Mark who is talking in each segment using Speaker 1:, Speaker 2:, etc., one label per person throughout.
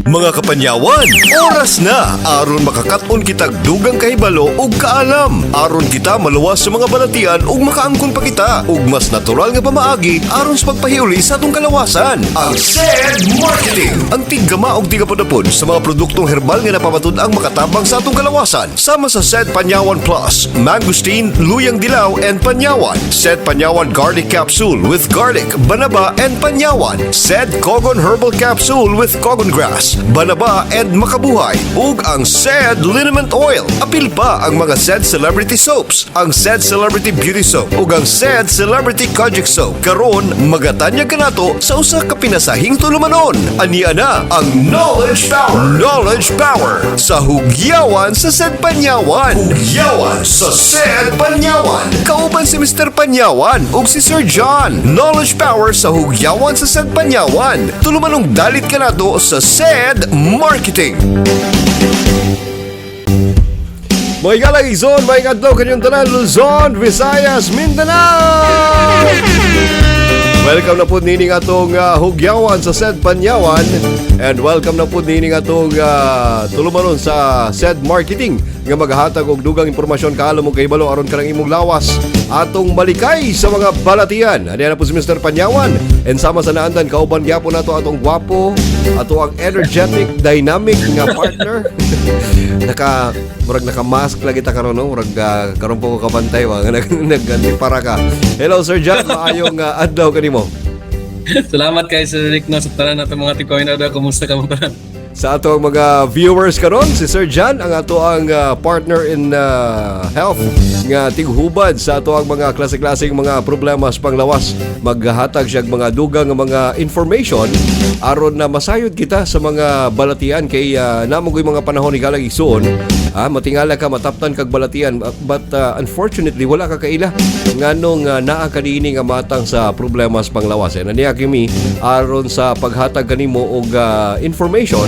Speaker 1: Mga kapanyawan, oras na aron makakaton kitag dugang kahibalo ug kaalam. Aron kita maluwas sa mga balatian ug makaangkon pa kita ug mas natural nga pamaagi aron sa pagpahiuli sa atong kalawasan. Ang SED Marketing, ang tiggama og tigapadapod sa mga produktong herbal nga napapatud ang makatabang sa atong kalawasan. Sama sa SED Panyawan Plus, Mangosteen, Luyang Dilaw and Panyawan. SED Panyawan Garlic Capsule with garlic, banaba and panyawan. SED Cogon Herbal Capsule with cogon grass, banaba and makabuhay. Ug ang SED Liniment Oil. Apil pa ang mga SED Celebrity Soaps, ang SED Celebrity Beauty Soap ug ang SED Celebrity Kojic Soap. Karon magatanyag kanato sa usa ka pinasahing tulumanon. Ania na ang Knowledge Power. Knowledge Power sa hugyawan sa SED Panyawan. Hugyawan sa SED Panyawan. Kauban si Mr. Panyawan ug si Sir John. Knowledge Power sa hugyawan sa SED Panyawan. Tulumanong dalit ka nato sa SED Marketing. Mga galang Izon, mga adlaw kanyang tanan, Luzon, Visayas, Mindanao! Welcome na po nining atong uh, hugyawan sa SED Panyawan and welcome na po nining atong uh, tulumanon sa SED Marketing nga maghatag og dugang impormasyon kaalo mo kay balo aron kanang imong lawas atong malikay sa mga balatian. Ani na po si Mr. Panyawan and sama sa naandan kauban gyapon nato atong gwapo, ato ang energetic, dynamic nga partner. naka murag naka-mask lagi ta karon no, murag uh, karon po ko kabantay wa nag nagganti para ka. Hello Sir John, maayong uh, adlaw kanimo.
Speaker 2: Salamat kay Sir Rick no, sa tanan natin mga tikoy na daw. Kumusta ka mga tanan?
Speaker 1: Sa ato ang mga viewers karon si Sir John ang ato ang uh, partner in uh, health nga tighubad sa ato ang mga klase-klaseng mga problema sa panglawas maghatag siya mga dugang nga mga information aron na masayod kita sa mga balatian kay uh, namo koy mga panahon ni galang igsoon ah, matingala ka mataptan kag balatian but uh, unfortunately wala ka kaila nganong uh, naa kanini nga matang sa problema sa panglawas and aniya kimi aron sa paghatag kanimo og uh, information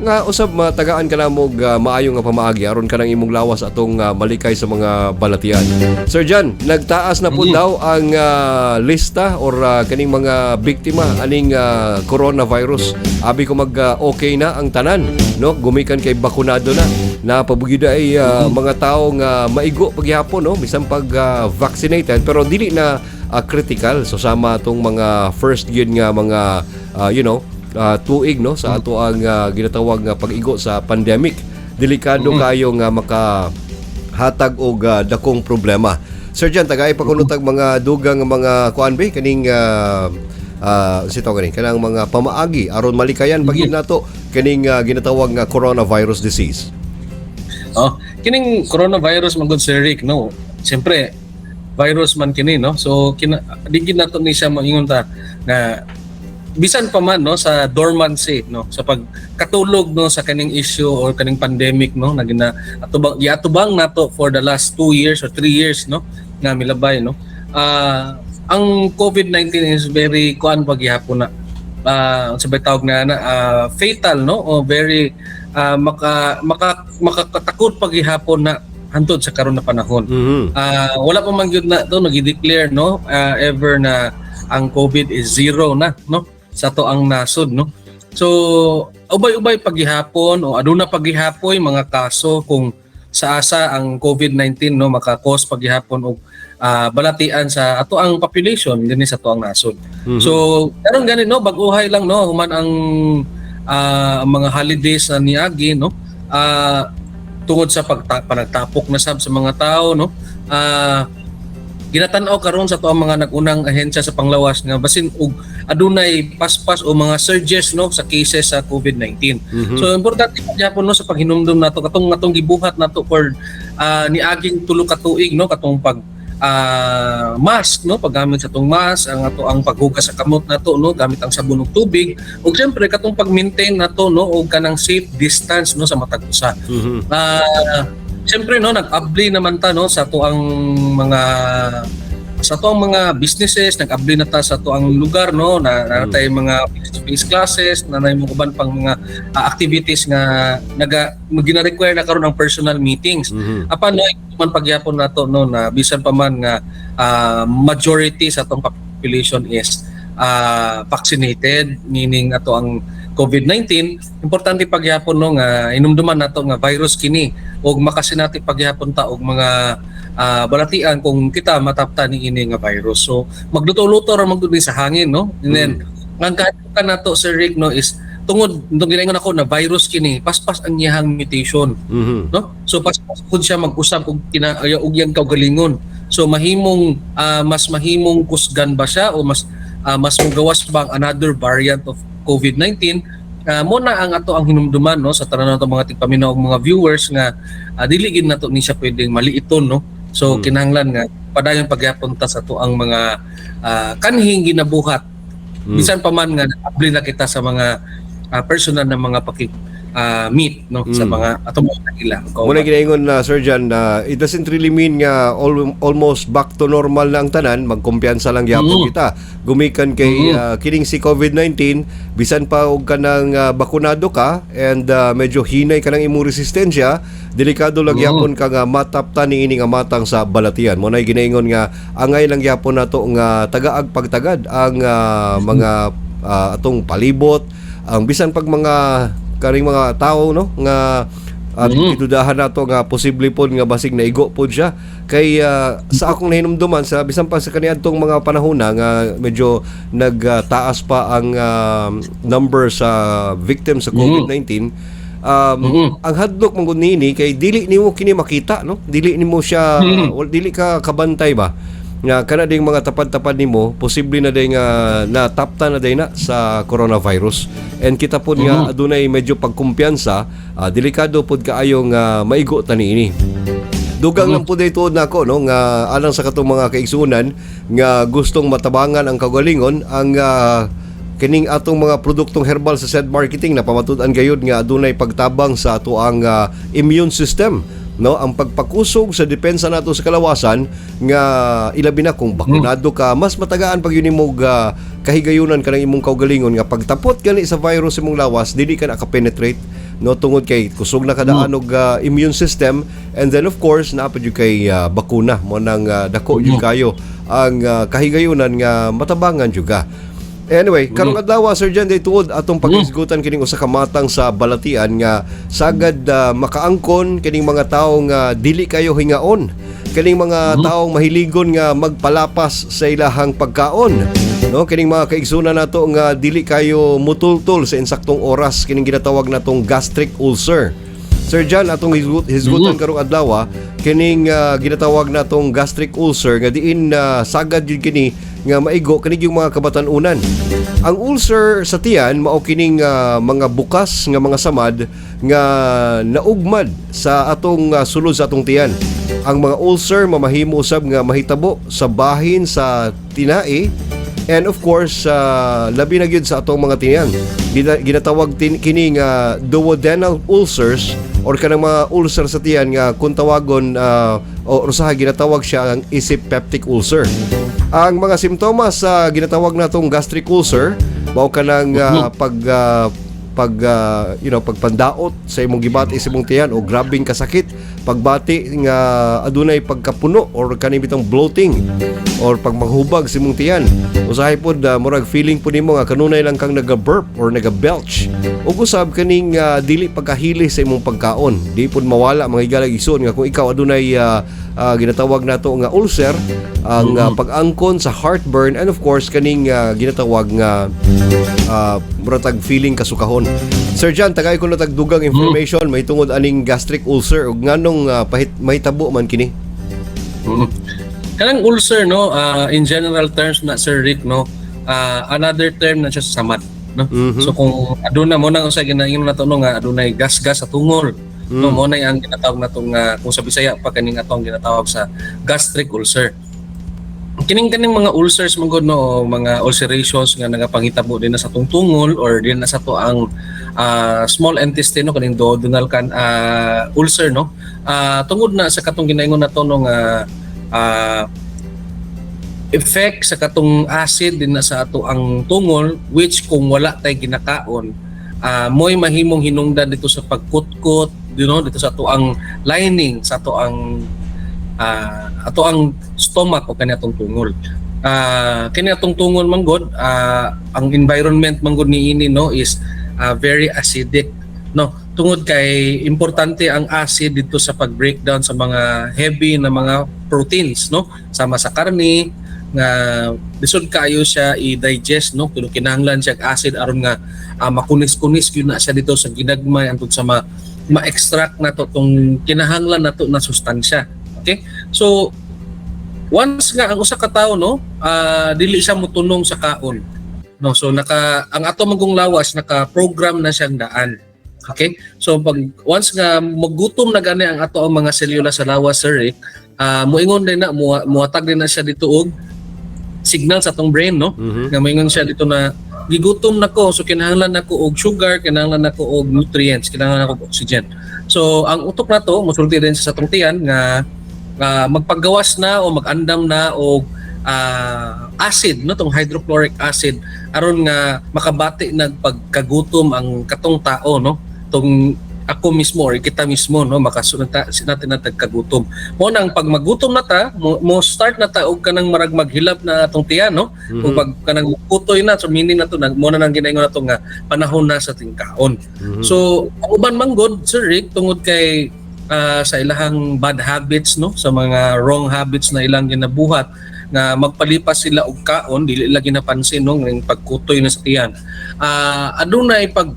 Speaker 1: nga usab matagaan ka na mo uh, maayo nga pamaagi aron ka nang imong lawas atong uh, malikay sa mga balatian. Sir John, nagtaas na po daw ang uh, lista or uh, kaning mga biktima aning uh, coronavirus. Abi ko mag uh, okay na ang tanan, no? Gumikan kay bakunado na. Napabugid ay uh, mga tao nga maigo paghihapon, no? Bisan pag uh, vaccinated pero dili na uh, critical so sama atong mga first year nga mga uh, you know uh, tuig no sa ato ang uh, ginatawag nga pag-igo sa pandemic. Delikado kayo nga maka hatag og uh, dakong problema. Sir Jan, tagay pa kunutag mga dugang mga kuan ba kaning uh, uh, sito kaning kanang mga pamaagi aron malikayan pagid nato kaning uh, ginatawag nga coronavirus disease.
Speaker 2: Oh, kining coronavirus man gud Sir Rick no. Siyempre virus man kini no. So kina digid nato ni siya moingon ta na bisan pa man no sa dormancy no? Sa pagkatulog no sa kaning issue or kaning pandemic no? Na gina atubang giatubang nato for the last two years or three years no? Nga milabay no? Ah, ang COVID-19 is very kuan paghihapon na. Uh, sabay tawag na, na ah, fatal no? O very ah, maka maka makakatakot paghihapon na hantod sa karon na panahon
Speaker 1: Mhm.
Speaker 2: Ah, wala pa man gyud na to nagi-declare no ah, ever na ang COVID is zero na no sa to ang nasod no. So ubay-ubay paghihapon o aduna paghihapoy mga kaso kung sa asa ang COVID-19 no maka-cause paghihapon og ah, balatian sa ato ang population dinhi sa to ang nasod.
Speaker 1: Mhm.
Speaker 2: So karon gani no bag-uhay lang no human ang ang mga holidays na niagi no. Ah, tungod sa pagta- panagtapok na sab sa mga tao no. Ah, ginatanaw karon sa to ang mga nagunang ahensya sa panglawas nga basin og adunay paspas o mga surges no sa cases sa COVID-19.
Speaker 1: Mhm.
Speaker 2: So importante pa gyapon no sa paghinumdum nato katong natong gibuhat nato for ah, niaging tulo ka tuig no katong pag ah, mask no? Paggamit sa tong mask ang ato ang paghugas sa kamot nato no? Gamit ang sabon ug tubig. Ug syempre katong pag-maintain nato no? Og kanang safe distance no? Sa matag usa.
Speaker 1: Mhm.
Speaker 2: Ah, Siyempre no, nag-abli naman ta no? Sa to ang mga sa to ang mga businesses, nag-abli na ta sa to ang lugar no na, na
Speaker 1: Mm.
Speaker 2: tayo mga face-to-face classes, na na yung uban pang mga ah, activities nga naga gina-require na karon ng personal meetings.
Speaker 1: Mhm.
Speaker 2: Apan no, man pagyapon nato no na bisan pa man nga ah, majority sa tong population is ah, vaccinated meaning ato ang COVID-19 importante pagyapon no nga inumduman nato nga virus kini ug makasinati pagyapon ta og mga ah, balatian kung kita matapta ni ini nga virus. So magluto-luto ra magdud sa hangin no? And then ang kahit ka nato Sir Rick no is tungod nung ginaingon ako na virus kini paspas ang iyahang mutation
Speaker 1: Mhm.
Speaker 2: no? So paspas pud siya mag-usab og kinaayo og yang kaugalingon. So mahimong ah, mas mahimong kusgan ba siya o mas ah, mas mugawas ba ang another variant of COVID-19 Ah, mo na ang ato ang hinumduman no sa tanan nato mga tigpaminaw mga viewers nga uh, dili gid nato ni siya pwedeng maliiton no so
Speaker 1: Hmm.
Speaker 2: kinahanglan nga padayon pagyapon ta sa to ang mga ah, kanhing ginabuhat
Speaker 1: Mm.
Speaker 2: bisan pa man nga abli na kita sa mga ah, personal na mga pakik ah, meet no sa
Speaker 1: Mm.
Speaker 2: mga atong mga ila
Speaker 1: Muna ginaingon na Sir John na it doesn't really mean nga al- almost back to normal na ang tanan, magkumpiyansa lang gyapon
Speaker 2: Mm.
Speaker 1: kita. Gumikan kay
Speaker 2: Mm.
Speaker 1: ah, kining si COVID-19, bisan pa og kanang ah, bakunado ka and ah, medyo hinay ka ng imong resistensya, delikado lang
Speaker 2: Mm.
Speaker 1: gyapon ka nga matapta ni ini nga matang sa balatian. Muna ginaingon nga angay lang gyapon nato nga tagaag pagtagad ang ah, mga ah, atong palibot, ang bisan pag mga karing mga tao no nga at
Speaker 2: Mhm.
Speaker 1: itudahan nato nga posible pod nga basig naigo pod siya kay ah, sa akong nahinumduman sa bisan pa sa kaniadtong mga panahon na nga medyo nagtaas pa ang ah, number sa victims sa COVID-19 um,
Speaker 2: Mhm.
Speaker 1: ang hadlok mong nini kay dili nimo kini makita no dili nimo siya
Speaker 2: Mhm.
Speaker 1: wal- dili ka kabantay ba nga kana ding mga tapad-tapad nimo posible na day nga natapta na day na sa coronavirus. And kita pod nga adunay medyo pagkumpiyansa ah, delikado pod kaayo nga maigo ta niini Dugang lang po dito nako no nga alang sa katong mga kaigsunan nga gustong matabangan ang kagalingon ang ah, kining atong mga produktong herbal sa said marketing na pamatud-an gayud nga adunay pagtabang sa ato ang ah, immune system no ang pagpakusog sa depensa nato sa kalawasan nga ilabi na kung bakunado ka mas matagaan pag yun imong ah, kahigayunan kanang imong kaugalingon nga pagtapot gani sa virus imong lawas dili ka naka-penetrate no tungod kay kusog na kada anog ah, immune system. And then of course naapad yung kay ah, bakuna mo nang ah, dako yung kayo. Ang ah, kahigayunan nga matabangan juga Anyway, karong adlaw Sir Jan day tuod atong pag-isgutan kining usa ka matang sa balatian nga sagad ah, makaangkon kining mga tawo nga dili kayo hingaon. Kining mga taong mahiligon nga magpalapas sa ilahang pagkaon. No, kining mga kaigsunan nato nga dili kayo mutultol sa insaktong oras kining ginatawag natong gastric ulcer. Sir John, atong hisgut, hisgutan karong adlaw, ah, kining ah, ginatawag natong gastric ulcer nga diin na sagad yun kini nga maigo kining yung mga kabatanunan. Ang ulcer sa tiyan mao kining ah, mga bukas nga mga samad nga naugmad sa atong ah, sulod sa atong tiyan. Ang mga ulcer mamahimo usab nga mahitabo sa bahin sa tinai And of course, uh, labi na gyud sa atong mga tiyan. Gina, ginatawag tin, kini nga duodenal ulcers or kanang mga ulcer sa tiyan nga kung tawagon uh, o usaha ginatawag siya ang isip peptic ulcer. Ang mga simptomas sa ginatawag natong gastric ulcer mao kanang uh, pag uh, pag uh, you know pagpandaot sa imong gibati sa imong tiyan o grabing kasakit pagbati nga adunay pagkapuno or kani bitong bloating or pag maghubag sa imong tiyan. Usahay pod uh, murag feeling po nimo nga kanunay lang kang naga-burp or naga-belch ug usab kaning uh, dili pagkahili sa imong pagkaon. Di pod mawala mga igalag ison nga kung ikaw adunay uh, uh, ginatawag nato nga ulcer ang uh, pag-angkon sa heartburn and of course kaning uh, ginatawag nga uh, muratag feeling kasukahon. Sir John, tagay ko na tagdugang information may tungod aning gastric ulcer ug nganong uh, pahit mahitabo man kini.
Speaker 2: Kanang ulcer no ah, in general terms na Sir Rick no ah, another term na siya sa samad no
Speaker 1: Mhm.
Speaker 2: so kung aduna mo na sa ginaingin na to no nga adunay gas-gas sa tungol no mo na ang ginatawag natong nga kung sa Bisaya pa kaning atong ginatawag sa gastric ulcer. Kining kaning mga ulcers man gud no mga ulcerations nga nagapangitabo din na sa tong tungol or din na sa to ang ah, small intestine no kaning duodenal kan ah, ulcer no? Ah, tungod na sa katong ginaingon nato no nga ah, effect sa katong acid din na sa ato ang tungol which kung wala tay ginakaon ah mo'y mahimong hinungdan dito sa pagkutkot you know dito sa ato ang lining sa ato ang ah, ato ang stomach o kani atong tungol. Ah kani atong tungol man gud ah, ang environment man gud niini no is ah, very acidic no. Tungod kay importante ang acid dito sa pag-breakdown sa mga heavy na mga proteins no. Sama sa karne nga lisod kayo siya i-digest no. Pero kinahanglan siya acid aron nga ah, makunis-kunis gyud na siya dito sa ginagmay antod sa ma ma-extract na to tong kinahanglan nato na sustansya. Okay? So once nga ang usa ka tawo no ah, dili siya motunong sa kaon. No so naka ang ato magong lawas naka-program na siyang daan. Okay? So pag once nga magutom na gani ang ato ang mga selula sa lawas sir eh, ah, moingon din na muhatag din na siya dito og signal sa atong brain no?
Speaker 1: Mhm.
Speaker 2: nga moingon siya dito na gigutom na ko so kinahanglan nako og sugar kinahanglan nako og nutrients kinahanglan nako og oxygen. So ang utok na to mosulti din sa atong tiyan nga ah, magpagawas na o magandam na og ah, acid no tong hydrochloric acid. Aron nga makabati nag pagkagutom ang katong tao no tong ako mismo or kita mismo no makasunod ta, natin na tagkagutom mo nang pag magutom na ta mo, mo start na ta og kanang marag maghilap na atong tiyan no
Speaker 1: Mhm.
Speaker 2: kung pag kanang kutoy na so meaning na to nag mo na nang ginaingon nato nga panahon na sa tingkaon
Speaker 1: Mhm.
Speaker 2: So, ang uban man god, Sir Rick, tungod kay ah, sa ilahang bad habits, no? Sa mga wrong habits na ilang ginabuhat, nga magpalipas sila og kaon, dili lagi napansin, no? Ng pagkutoy na sa tiyan. Ah, adunay pag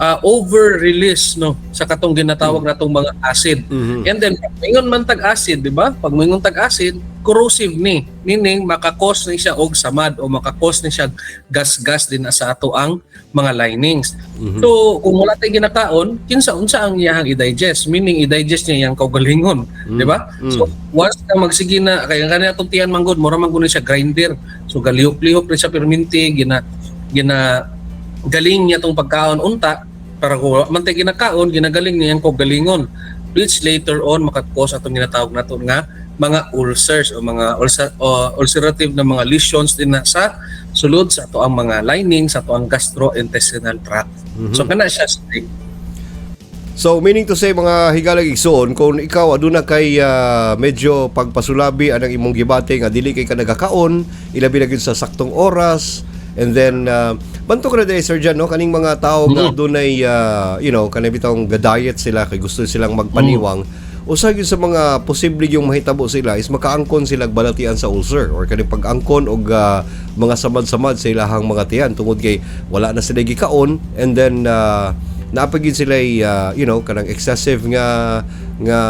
Speaker 2: ah, over-release, no? Sa katong ginatawag natong mga acid.
Speaker 1: Mhm.
Speaker 2: And then, pag moingon man tag-acid, di ba? Pag moingon tag-acid, corrosive ni. Meaning, makakos ni siya og samad o makakos ni siya gas-gas din sa ato ang mga linings.
Speaker 1: Mhm.
Speaker 2: So, kung wala tayong ginakaon, kinsa unsa ang iyahang i-digest? Meaning, i-digest niya yung kaugalingon. Di ba?
Speaker 1: Mm.
Speaker 2: So, once na magsige na, kaya nga na itong tiyan manggod, mura man siya grinder. So, galihok-lihok rin siya perminti, gina, gina, galing niya itong pagkaon unta, para wala man tayo ginakaon, ginagaling niya yung kaugalingon. Which later on, makakos atong ginatawag nato nga mga ulcers o mga ulcer, o ulcerative na mga lesions din na sa sulod sa ato ang mga lining sa ato ang gastrointestinal tract.
Speaker 1: Mhm.
Speaker 2: So kana siya strict.
Speaker 1: So meaning to say mga higalag igsoon kung ikaw aduna kay ah, medyo pagpasulabi anang imong gibate nga dili kay ka nagakaon ilabi na sa saktong oras and then uh, banto ka na dahil Sir Jan no? Kaning mga tao nga
Speaker 2: Mhm.
Speaker 1: dunay ah, you know kanang bitong ga-diet sila kay gusto silang magpaniwang. Usa gyud sa mga posible yung mahitabo sila is makaangkon sila balatian sa ulcer or kaning pag-angkon og ah, mga samad-samad sa ilahang mga tiyan tungod kay wala na sila gikaon. And then uh, napagin sila uh, you know kanang excessive nga nga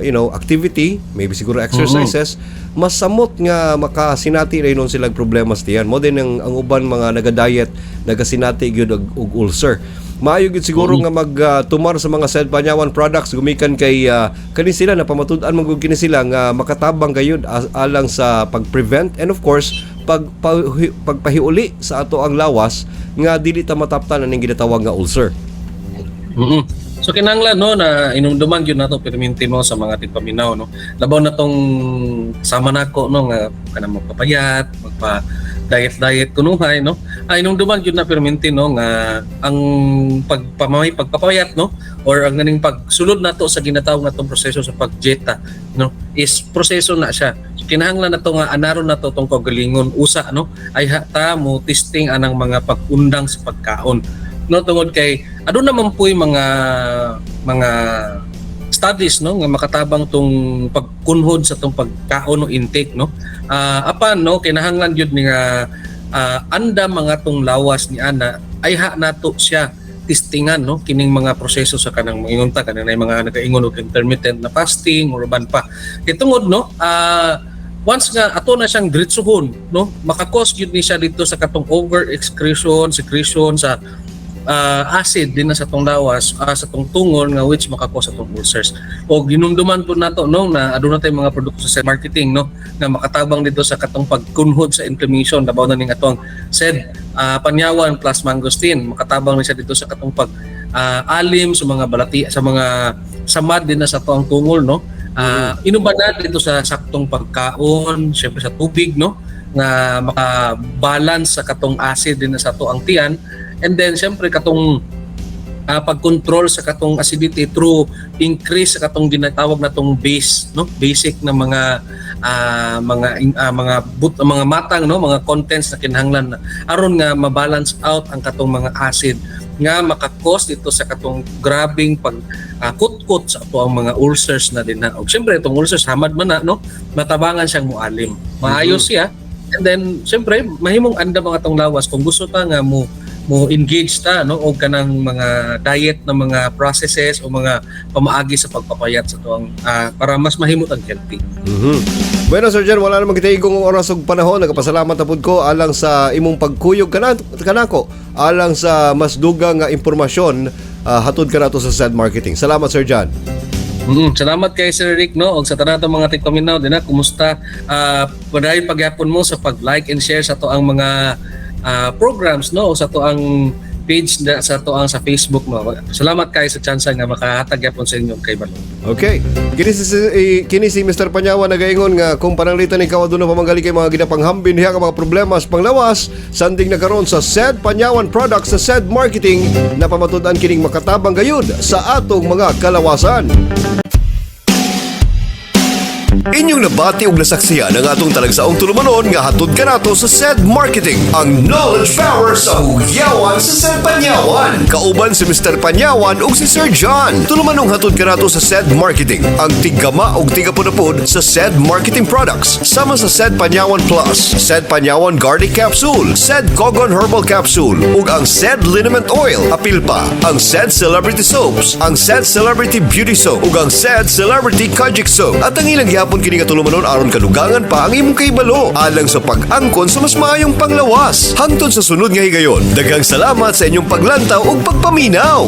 Speaker 1: you know activity maybe siguro exercises mas samot nga makasinati ra inon silang problema sa tiyan mo din ang, ang uban mga naga-diet nagasinati gyud og, og ulcer. Maayo gyud siguro nga magtumar sa mga said panyawan products gumikan kay uh, kani sila na pamatud-an man gud kini sila nga makatabang gayud alang sa pag-prevent and of course pag pagpahi- pagpahiuli sa ato ang lawas nga dili ta mataptan aning ginatawag nga ulcer.
Speaker 2: Mm So kinahanglan no na inumduman gyud nato perminti mo sa mga tigpaminaw no. Labaw na tong sama nako no nga kanang magpapayat, magpa diet diet kunuhay no. Ay inumduman gyud na perminti no nga ang pagpamay pagpapayat no or ang ganing pagsulod nato sa ginatawag natong proseso sa pagjeta no is proseso na siya. So, kinahanglan nato nga anaron nato tong kagalingon usa no ay hata mo testing anang mga pagundang sa pagkaon no tungod kay adun naman po'y mga mga studies no nga makatabang tong pagkunhod sa tong pagkaon o intake no? Ah, apan no kinahanglan gyud ni nga ah, anda mga tong lawas ni ana ay ha nato siya testingan no kining mga proseso sa kanang moingon ta kanang mga nagaingon og intermittent na fasting or uban pa. Kay tungod no ah once nga ato na siyang diretsuhon no makakos gyud ni siya dito sa katong over excretion secretion sa ah, acid din na sa tong lawas ah, sa tong tungol nga which makakos sa tong ulcers. O ginumduman po nato no na aduna tay mga produkto sa marketing no nga makatabang dito sa katong pagkunhod sa inflammation. Labaw na ning atong said ah, panyawan plus mangosteen. Makatabang ni siya dito sa katong pag ah, alim sa mga balati sa mga samad din na sa tuang tungol no. Ah, inuban na dito sa saktong pagkaon syempre sa tubig no nga makabalance sa katong acid din na sa tuang tiyan and then syempre katong ah, pag-control sa katong acidity through increase sa katong ginatawag natong base no basic na mga ah, mga ah, mga but, mga matang no mga contents na kinahanglan na aron nga ma-balance out ang katong mga acid nga makakos dito sa katong grabing pag ah, kutkot sa ato ang mga ulcers na din na. Og syempre itong ulcers hamad man na no, matabangan siyang mualim. Maayos siya. And then syempre mahimong anda mga tong lawas kung gusto ta nga mo mo engage ta no og kanang mga diet na mga processes o mga pamaagi sa pagpapayat sa tuang ah, para mas mahimot ang healthy.
Speaker 1: Mhm. Bueno, Sir Jan, wala namang kitaigong oras ug panahon. Nagapasalamat na pud ko alang sa imong pagkuyog kana kanako alang sa mas dugang nga impormasyon ah, hatod ka nato sa SED Marketing. Salamat, Sir Jan.
Speaker 2: Mm, salamat kay Sir Rick no og sa tanan mga tigpaminaw din na kumusta uh, padayon pagyapon mo sa pag-like and share sa to ang mga ah, programs no sa to ang page na sa to ang sa Facebook no. Salamat kay sa chance nga makahatag gyapon sa inyo kay Balong.
Speaker 1: Okay. Kini si, eh, kini si Mr. Panyawa nagaingon nga kung pananglitan ikaw aduna pamanggali kay mga ginapanghambin diha ka mga problema sa panglawas, sanding na karon sa SED Panyawan Products sa SED Marketing na pamatud-an kining makatabang gayud sa atong mga kalawasan. Inyong nabati og nasaksiyan ang atong talagsaong tulumanon nga hatod kanato sa SED Marketing. Ang knowledge power sa hugyawan sa SED Panyawan. Kauban si Mr. Panyawan ug si Sir John. Tulumanong hatod kanato sa SED Marketing. Ang tigkama ug tigapod sa SED Marketing Products. Sama sa SED Panyawan Plus, SED Panyawan Garlic Capsule, SED Cogon Herbal Capsule ug ang SED Liniment Oil. Apil pa ang SED Celebrity Soaps, ang SED Celebrity Beauty Soap ug ang SED Celebrity Kojic Soap. At ang ilang gihapon kini katulumanon aron kadugangan pa ang imong kaibalo alang sa pag-angkon sa mas maayong panglawas. Hangtod sa sunod nga higayon, daghang salamat sa inyong paglantaw ug pagpaminaw.